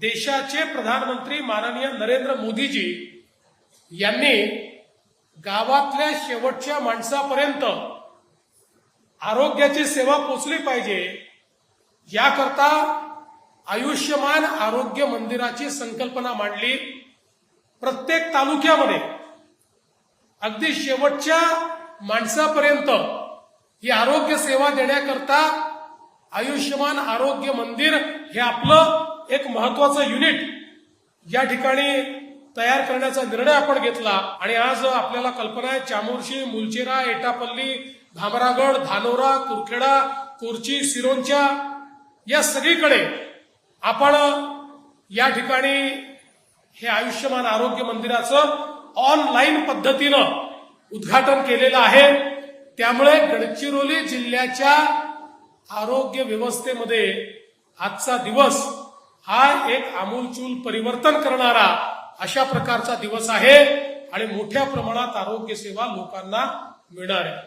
देशाचे प्रधानमंत्री माननीय नरेंद्र मोदीजी यांनी गावातल्या शेवटच्या माणसापर्यंत आरोग्याची सेवा पोचली पाहिजे याकरता आयुष्यमान आरोग्य मंदिराची संकल्पना मांडली. प्रत्येक तालुक्यामध्ये अगदी शेवटच्या माणसापर्यंत ही आरोग्य सेवा देण्याकरता आयुष्यमान आरोग्य मंदिर हे आपलं एक महत्वाचं युनिट या ठिकाणी तयार करण्याचा निर्णय आपण घेतला आणि आज आपल्याला कल्पना आहे चामोर्शी मुलचेरा एटापल्ली भामरागड धानोरा कुरखेडा कोरची सिरोंच्या या सगळीकडे आपण या ठिकाणी हे आयुष्यमान आरोग्य मंदिराचं ऑनलाईन पद्धतीनं उद्घाटन केलेलं आहे. त्यामुळे गडचिरोली जिल्ह्याच्या आरोग्य व्यवस्थेमध्ये आजचा दिवस हा एक आमूलचूल परिवर्तन करणारा अशा प्रकारचा दिवस आहे आणि मोठ्या प्रमाणात आरोग्य सेवा लोकांना मिळणार आहे.